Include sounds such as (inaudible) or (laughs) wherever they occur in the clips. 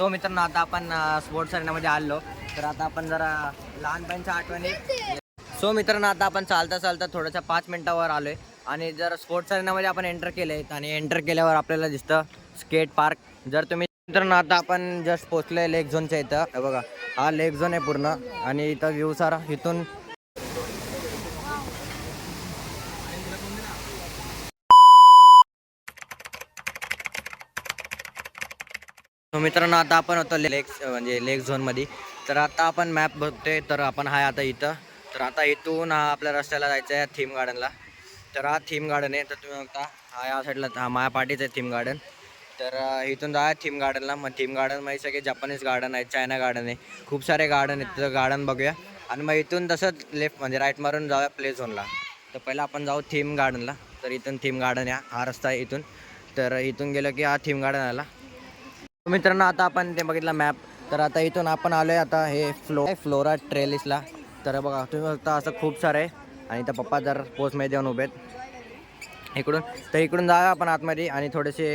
So मित्रांनो आता आपण स्पोर्ट्स अरेनामध्ये आलो तर आता आपण जरा लहानपणच्या आठवणी सो मित्रांनो आता आपण चालता चालता थोडंसं पाच मिनिटावर आलोय. आणि जर स्पोर्ट्स अरेनामध्ये आपण एंटर केले आणि एंटर केल्यावर आपल्याला दिसतं स्केट पार्क जर तुम्ही मित्रांनो आता आपण जस्ट पोचलोय लेक झोनच्या इथं. बघा हा लेक झोन आहे पूर्ण. आणि इथं व्ह्यू सारा. इथून मित्रांनो आता आपण होतो लेक म्हणजे लेक झोनमध्ये तर आता आपण मॅप बघतोय तर आपण आहे आता इथं. तर आता इथून हा आपल्या रस्त्याला जायचं आहे थीम गार्डनला. तर हा थीम गार्डन आहे तर तुम्ही बघता हा या साईडला हा माया पाठीचं आहे थीम गार्डन. तर इथून जा थीम गार्डनला. मग थीम गार्डन गार्डनमध्ये सगळे जपानीज गार्डन आहे चायना गार्डन आहे. खूप सारे गार्डन आहेत तर गार्डन बघूया. आणि मग इथून तसंच लेफ्ट म्हणजे राईट मारून जाऊया प्ले झोनला तर पहिला आपण जाऊ थीम गार्डनला. तर इथून थीम गार्डन आहे हा रस्ता आहे इथून. तर इथून गेलो की हा थीम गार्डन आला. मित्रांनो आता आपण ते बघितलं मॅप तर आता इथून आपण आलोय आता हे फ्लो फ्लोरा ट्रेलिसला तर बघा तुम्ही बघता असं खूप सारं आहे. आणि इथं पप्पा जर पोस्टमध्ये येऊन उभे आहेत. इकडून तर इकडून जाऊया आपण आतमध्ये आणि थोडेसे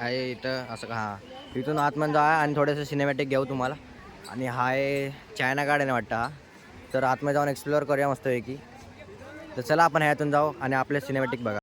आहे इथं असं हां. इथून आतमध्ये जाऊया आणि थोडेसे सिनेमॅटिक घेऊ तुम्हाला. आणि हा आहे चायना गार्डन आहे वाटतं हा. तर आतमध्ये जाऊन एक्सप्लोअर करूया मस्तपैकी. तर चला आपण ह्यातून जाऊ आणि आपले सिनेमॅटिक बघा.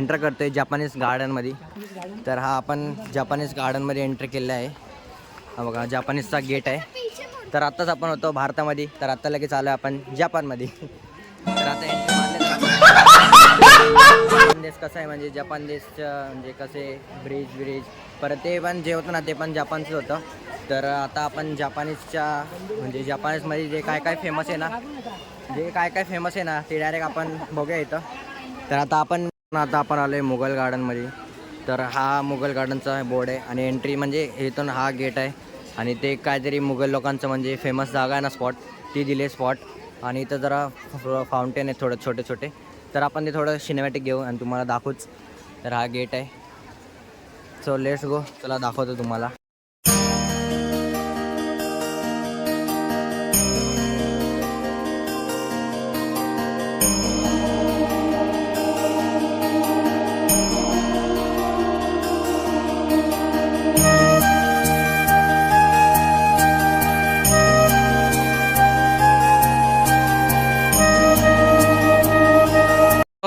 एंटर करतोय जपानीज गार्डनमध्ये. तर हा आपण जपानीज गार्डनमध्ये एंटर केलेला आहे. हा बघा जपानीजचा गेट आहे. तर आत्ताच आपण होतो भारतामध्ये. तर आत्ता लगेच आलो आपण जपानमध्ये. तर आता देश कसं आहे म्हणजे जपान देशचं म्हणजे कसे ब्रिज ब्रिज परत ते पण जे होतं ना ते पण जपानचं होतं. तर आता आपण जपानीजच्या म्हणजे जपानीजमध्ये जे काय काय फेमस आहे ना जे काय काय फेमस आहे ना ते डायरेक्ट आपण बघूया इथं. तर आता आपण आता आपण आलो आहे मुघल गार्डनमध्ये तर हा मुघल गार्डनचा बोर्ड आहे आणि एंट्री म्हणजे इथून हा गेट आहे. आणि ते काहीतरी मुघल लोकांचं म्हणजे फेमस जागा आहे ना स्पॉट ती दिली स्पॉट आणि इथं जरा फाउंटेन आहे थोडं छोटे छोटे. तर आपण ते थोडं सिनेमॅटिक घेऊ आणि तुम्हाला दाखवूच. तर हा गेट आहे. सो लेट्स गो चला दाखवतो तुम्हाला.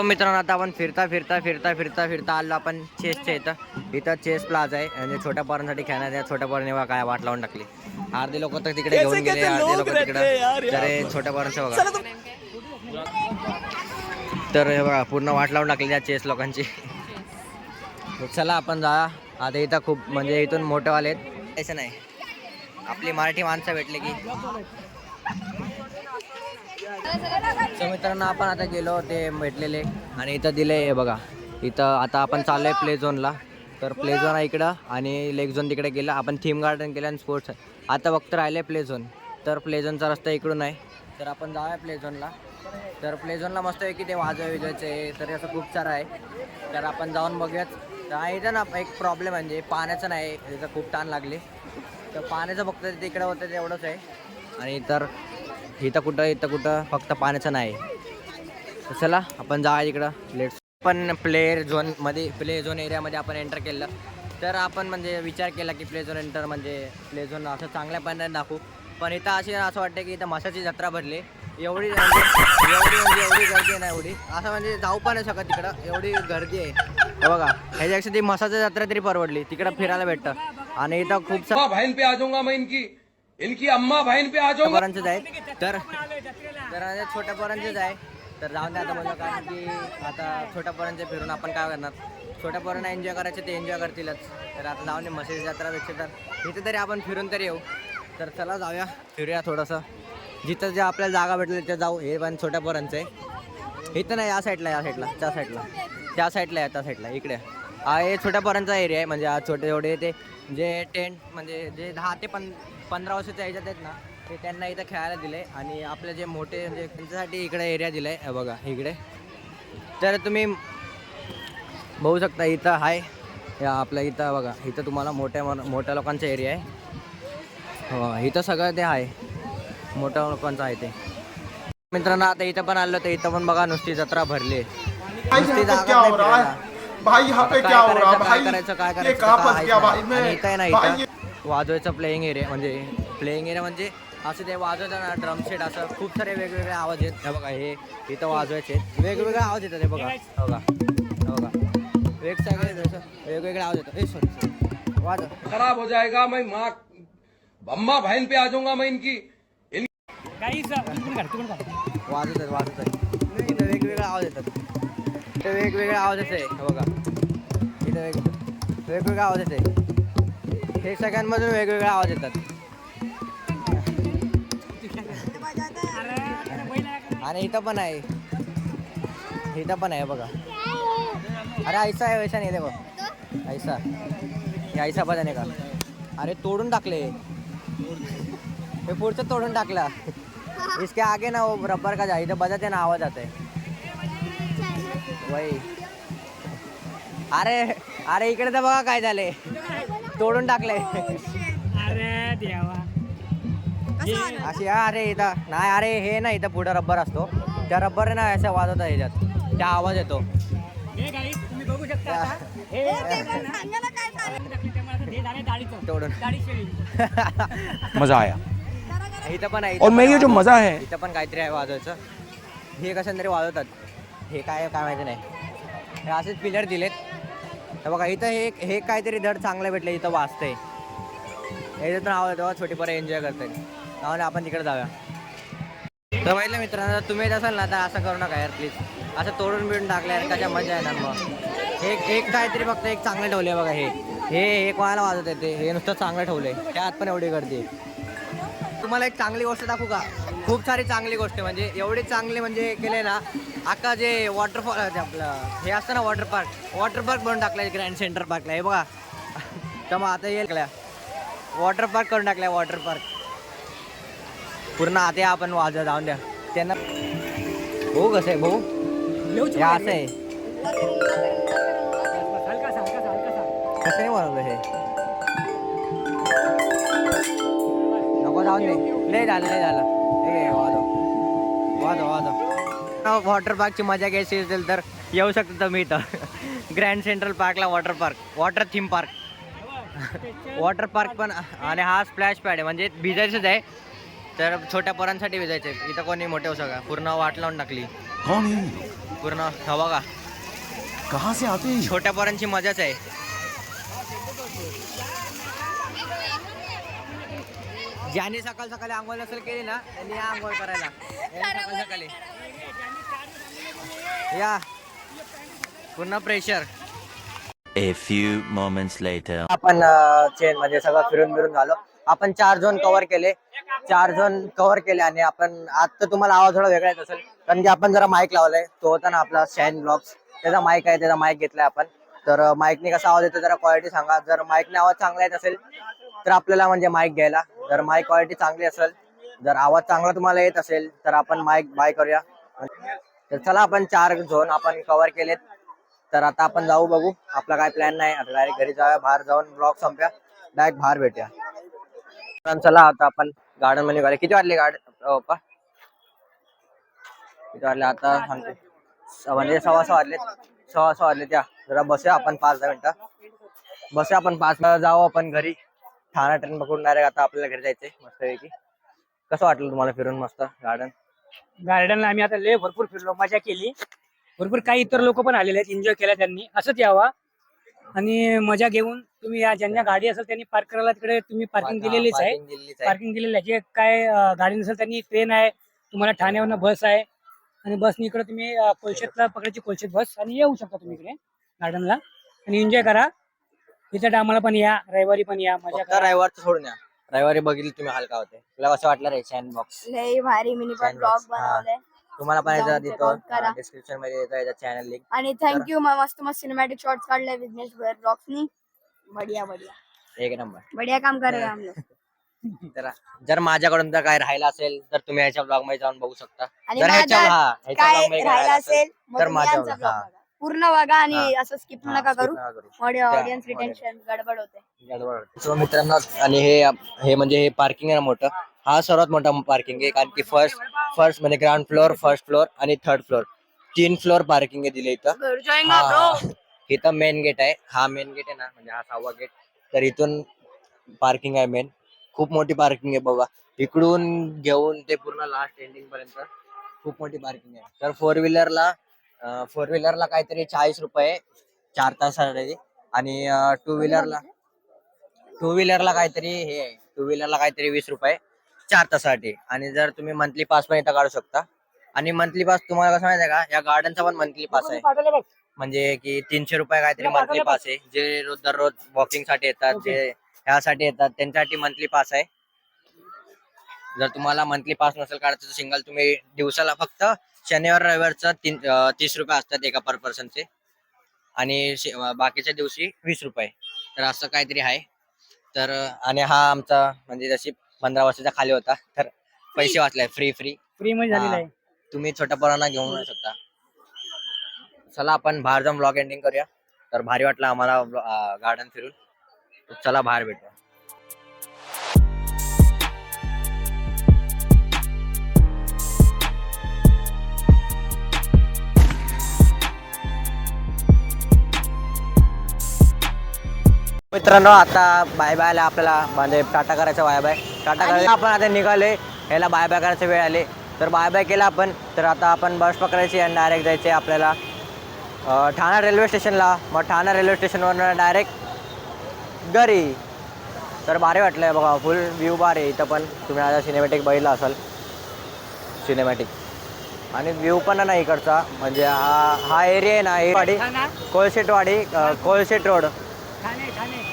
मित्रांनो आता आपण फिरता फिरता फिरता फिरता फिरता आलो आपण चेसच्या इथं. इथं चेस प्लाझा आहे म्हणजे छोट्या पोरांसाठी खेळण्यात या. छोट्या पोरांनी काय वाट लावून टाकली. अर्धे लोक तर तिकडे घेऊन गेले अर्धे लोक तिकडे. छोट्या पोरांचं बघा. तर हे बघा पूर्ण वाट लावून टाकली त्या चेस लोकांची. चला आपण जा. आता इथं खूप म्हणजे इथून मोठेवाले आहेत. तसं नाही. आपली मराठी माणसं भेटले की. तर मित्रांनो आपण आता गेलो ते भेटलेले आणि इथं दिले हे बघा. इथं आता आपण चाललोय प्ले झोनला तर प्ले झोन आहे इकडं आणि लेक झोन तिकडे गेलं. आपण थीम गार्डन केलं आणि स्पोर्ट्स आता फक्त राहिले प्ले झोन तर प्ले झोनचा रस्ता इकडून आहे. तर आपण जाऊया प्ले झोनला तर प्ले झोनला मस्त आहे की ते वाजव आहे. तर असं खूप सारं आहे. तर आपण जाऊन बघूयाच तर इथं ना एक प्रॉब्लेम म्हणजे पाण्याचं नाही इथं खूप ताण लागले. तर पाण्याचं फक्त तिकडं होतं तेवढंच आहे. आणि तर इथं कुठं इथं कुठं? फक्त पाण्याचं नाही. तर चला आपण जा इकडं. लेट्स पण प्लेअर झोनमध्ये प्ले झोन एरियामध्ये आपण एंटर केलं. तर आपण म्हणजे विचार केला की प्ले झोन एंटर म्हणजे प्ले झोन असं चांगल्या पद्धतीने दाखवू. पण इथं असे असं वाटतं की इथं माशाची जत्रा भरली. एवढी म्हणजे एवढी म्हणजे एवढी गर्दी नाही एवढी. असं म्हणजे जाऊ पण नाही शकत तिकडं एवढी गर्दी आहे. बघा ह्याच्यापेक्षा ती मसाची जत्रा तरी परवडली. तिकडं फिरायला भेटतं. आणि इथं खूप सारं इनकी अम्मा बहन पे आ जाऊंगा। पोरांचंच आहे तर तर आता छोट्या पोरांचेच आहे तर जाऊन द्या आता बोललं कारण की आता छोट्या पोरांचे फिरून आपण काय करणार? छोट्या पोरांना एन्जॉय करायचे ते एन्जॉय करतीलच. तर आता जाऊन म्हशीची जत्रापेक्षा तर इथे तरी आपण फिरून तरी येऊ. तर चला जाऊया फिरूया थोडंसं. जिथं जे आपल्याला जागा भेटली तिथे जाऊ. हे पण छोट्या पोरांचं आहे. इथं नाही या साईडला या साईडला त्या साईडला त्या साईडला आहे त्या साईडला इकडे. हा हे छोट्या पोरांचा एरिया आहे. म्हणजे हा छोटे छोटे ते जे टेंट म्हणजे जे दहा ते पं पंधरा वर्षाच्या ह्याच्यात आहेत ना ते त्यांना इथं खेळायला दिले आणि आपले जे मोठे म्हणजे त्यांच्यासाठी इकडे एरिया दिला आहे बघा इकडे. तर तुम्ही बघू शकता इथं आहे या आपल्या इथं बघा इथं तुम्हाला मोठ्या मोठ्या लोकांचा एरिया आहे. हो इथं सगळं ते आहे मोठ्या लोकांचं आहे ते. मित्रांनो आता इथं पण आलो तर इथं पण बघा नुसती जत्रा भरली नुसती जागा क्या क्या काय करायचं, काय करायचं काय करायचं? भाई? नाही. आहे वाजवायचं प्लेइंग एरिया म्हणजे प्लेइंग एरिया म्हणजे असं ते वाजवायचं ना ड्रम सेट असं. खूप सारे वेगवेगळे आवाज आहेत. हे बघा हे इथं वाजवायचे वेगवेगळे आवाज येतात हे बघा. हे बघा हे बघा. वेगवेगळे जसं वेगवेगळे आवाज येतात. ए सॉरी वाजव. खराब हो जाएगा मैं माँ. अम्मा बहन पे आ जाऊंगा मैं इनकी. इन वाजत आहेत वाजत आहेत इथं वेगवेगळे आवाज येतात. इथं वेगवेगळे आवाज येते. हे बघा. इथं वेग वेगवेगळे आवाज येते. हे सगळ्यांमधून वेगवेगळे आवाज येतात. आणि इथं पण आहे. इथं पण आहे बघा. अरे ऐसा आहे वैसा नाही रे बघ. ऐसा हे ऐसा बघा नाही का? अरे तोडून टाकले. हे पुढचं तोडून टाकला. इसके आगे ना वो रबर का जा इथं बजाते ना आवाज आता वही. अरे अरे इकडे तर बघा काय झाले तोडून टाकले अरे देवा. अशी हा, अरे इथं नाही अरे हे ना इथं पुढं रबर असतो. त्या रबर ना असं वाजवत ह्याच्यात. त्या आवाज येतो. हे तुम्ही बघू शकता. हे हे तोडून. (laughs) मजा आया. इथं पण आहे और इथं मैं ये जो आहे. मजा है इथं पण काहीतरी आहे वाजवायचं. हे कसं तरी वाजवतात. हे काय काय माहिती नाही. हे असेच पिलर दिलेत. हे बघा इथं हे हे काहीतरी धड चांगलं भेटलं इथं वाजतंय. हे तर आवाज तेव्हा छोटी पोरं एन्जॉय करते त्यामुळे आपण तिकडे जाऊया. तर पहिलं मित्रांनो तुम्ही येत असाल ना तर असं करू नका यार प्लीज असं तोडून बिडून टाकलं यार कशा मजा येणार मग एक एक काहीतरी फक्त एक चांगलं ठेवलं बघा हे. हे हे कोणाला वाजत येते हे नुसतं चांगलं ठेवलं आहे त्यात पण एवढी गर्दी तुम्हाला एक चांगली गोष्ट दाखवू का? खूप सारी चांगली गोष्ट. म्हणजे एवढी चांगली म्हणजे केले ना अख्खा जे वॉटरफॉल आपलं हे असतं ना वॉटर पार्क वॉटर पार्क बनवून टाकलं ग्रँड सेंटर पार्कला हे बघा. तर मग आता येईल वॉटर पार्क करून टाकलाय वॉटर पार्क पूर्ण आता आपण वाज जाऊन द्या. त्यांना भाऊ कसं आहे भाऊ? हे असं आहे. कसं नाही बनवलं हे? नको जाऊन दे. लय झालं लय झालं. वाजव वाजव वाजव वॉटर पार्कची मजा घ्यायची असेल तर येऊ शकता तुम्ही इथं. ग्रँड सेंट्रल पार्कला water park water theme park water park पण आणि हा स्प्लॅश पॅड आहे. म्हणजे भिजायचंच आहे. तर छोट्या पोरांसाठी भिजायचं आहे. इथं कोणी मोठे होऊ सका पूर्ण वाट लावून टाकली? पूर्ण हा बघा. कहाँ से आते हैं? ये? छोट्या पोरांची मजाच आहे. ज्याने सकाळ सकाळी आंघोळ नसेल केली ना त्यांनी या आंघोळ करायला. (laughs) यांनी सकाळ सकाळी. या. पूर्ण pressure A few moments later. आपण चेन म्हणजे सगळं फिरून फिरून झालो. आपण चार झोन कव्हर केले. चार झोन कव्हर केले आणि आपण आता तुम्हाला आवाज थोडा वेगळा येत असेल. कारण की आपण जरा माईक लावलाय. तो होता ना आपला शाईन ब्लॉक्स त्याचा माईक आहे त्याचा माईक घेतलाय आपण. तर माईकने कसा आवाज येतो जरा क्वालिटी सांगा. जर माईकने आवाज चांगला येत असेल तर आपल्याला म्हणजे माईक घ्यायला. जर माईक क्वालिटी चांगली असेल जर आवाज चांगला तुम्हाला येत असेल तर आपण माईक बाय करूया. तर चला आपण चार झोन आपण कव्हर केलेत. तर आता आपण जाऊ बघू. आपला काय प्लॅन नाही. आता डायरेक्ट घरी जाऊया बाहेर जाऊन ब्लॉक संपया. डायरेक्ट बाहेर भेटूया. पण चला आता आपण गार्डनमध्ये गाडी किती वाजले गार्डन पप्पा? किती वाजले? आता सांगते. म्हणजे सव्वा सहा वाजले सव्वा सहा वाजले त्या जरा बसूया आपण पाच दहा मिनिटं. बसूया आपण पाच जाऊ आपण घरी. ठाणा ट्रेन पकडून डायरेक्ट आता आपल्याला घरी जायचंय मस्तपैकी. कसं वाटलं तुम्हाला फिरून मस्त गार्डन गार्डनला आम्ही आता लय भरपूर फिरलो मजा केली. भरपूर काही इतर लोक पण आलेले आहेत एन्जॉय केला त्यांनी. असंच यावा. आणि मजा घेऊन तुम्ही या ज्यांना गाडी असेल त्यांनी पार्क करायला तिकडे तुम्ही पार्किंग दिलेलीच आहे. Parking दिलेलीच आहे. पार्किंग दिलेलं आहे. जे काय अं, गाडी नसेल त्यांनी ट्रेन आहे. तुम्हाला ठाण्यावरनं बस आहे. आणि बसनी इकडे तुम्ही अं, कोलशेतला पकडायची कोलशेत बस आणि येऊ शकता तुम्ही इकडे गार्डनला आणि एन्जॉय करा. इथं डामाला पण या रविवारी पण या मजा फक्त करा. रविवारचं सोडून या. रविवारी बघितली तुम्ही हलका होते. तुला कसं वाटलं रे शॅन बॉक्स लय भारी मिनी पण Sandbox, ब्लॉग हा. बनवले तुम्हाला पण जाऊन याचा check out करा. देतो डिस्क्रिप्शनमध्ये येतो याचा चॅनल लिंक आणि थँक्यू मस्त मस्त सिनेमॅटिक शॉर्ट्स काढले विघ्नेश ब्लॉग्सनी बढ़िया बढ़िया. एक नंबर बढ़िया काम कर रहे हैं हम लोग तर जर माझ्याकडून जर काय राहिलं असेल तर तुम्ही ह्याच्या ब्लॉगमध्ये जाऊन बघू शकता. आणि जर ह्याच्या हा ह्याच्या काय मध्ये काय राहिला राहिलं असेल असेल मग तर तुम्ही माझ्या आमचा. बघा. पूर्ण बघा आणि हा. असं स्किप नका करू. ऑडियन्स रिटेन्शन गडबड होते. सो मित्रांनो आणि हे हे म्हणजे हे पार्किंग आहे ना मोठं. हा सर्वात मोठा पार्किंग आहे कारण की फर्स्ट फर्स्ट म्हणजे ग्राउंड फ्लोअर फर्स्ट फ्लोअर आणि थर्ड फ्लोअर तीन फ्लोअर पार्किंग आहे दिले इथं. हा. इथं मेन गेट आहे. हा मेन गेट आहे ना म्हणजे हा सहावा गेट तर इथून पार्किंग आहे मेन खूप मोठी पार्किंग आहे बाबा इकडून घेऊन ते पूर्ण लास्ट एंडिंग पर्यंत खूप मोठी पार्किंग आहे. तर फोर व्हीलरला फोर व्हीलरला काहीतरी चाळीस रुपये चार तासासाठी आणि टू व्हीलरला टू व्हीलरला काहीतरी हे आहे. टू व्हीलरला काहीतरी वीस रुपये चार तासासाठी. आणि जर तुम्ही मंथली पास पण इथं काढू शकता. आणि मंथली पास तुम्हाला कसं माहिती का? या गार्डनचा पण मंथली पास आहे. म्हणजे की तीनशे रुपये काहीतरी मंथली पास आहे. जे रोज दररोज वॉकिंगसाठी येतात. जे ह्यासाठी येतात त्यांच्यासाठी मंथली पास आहे. जर तुम्हाला मंथली पास नसेल काढायचं तर सिंगल तुम्ही दिवसाला फक्त शनिवार रविवारचं तीन तीस रुपये असतात एका पर पर्सनचे. आणि बाकीच्या दिवशी वीस रुपये. तर असं काहीतरी आहे. तर आणि हा आमचा म्हणजे जशी पंधरा वर्षाच्या खाली होता तर पैसे वाचले फ्री फ्री. फ्री मध्ये तुम्ही छोट्या पोरांना घेऊन येऊ शकता. चला आपण बाहेर जाऊन ब्लॉग एंडिंग करूया. तर भारी वाटलं आम्हाला गार्डन फिरून. चला बाहेर भेटूया. मित्रांनो आता बाय बायला आपल्याला म्हणजे टाटा करायचा बाय बाय टाटा करायला आपण आता निघाले ह्याला बाय बाय करायचा वेळ आले. तर बाय बाय केला आपण. तर आता आपण बस पकडायची आणि डायरेक्ट जायचे आपल्याला ठाणा रेल्वे स्टेशनला मग ठाणा रेल्वे स्टेशनवरून डायरेक्ट घरी. तर भारी वाटलं आहे बघा. फुल व्ह्यू भारी आहे इथं पण. तुम्ही आता सिनेमॅटिक बघितला असाल. सिनेमॅटिक आणि व्ह्यू पण ना इकडचा. म्हणजे हा हा एरिया आहे ना हे कोळशेटवाडी कोळशेट रोड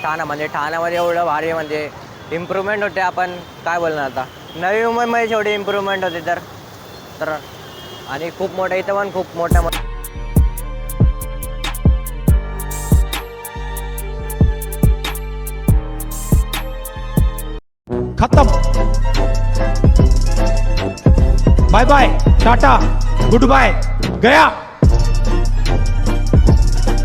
ठाणा. म्हणजे ठाण्यामध्ये एवढं भारी म्हणजे इम्प्रूव्हमेंट होते आपण. काय बोलणार आता? नवी मुंबईमध्ये एवढी इम्प्रूव्हमेंट होते तर. तर आणि खूप मोठं इथं पण खूप मोठ्या खतम. Bye bye tata good bye गया.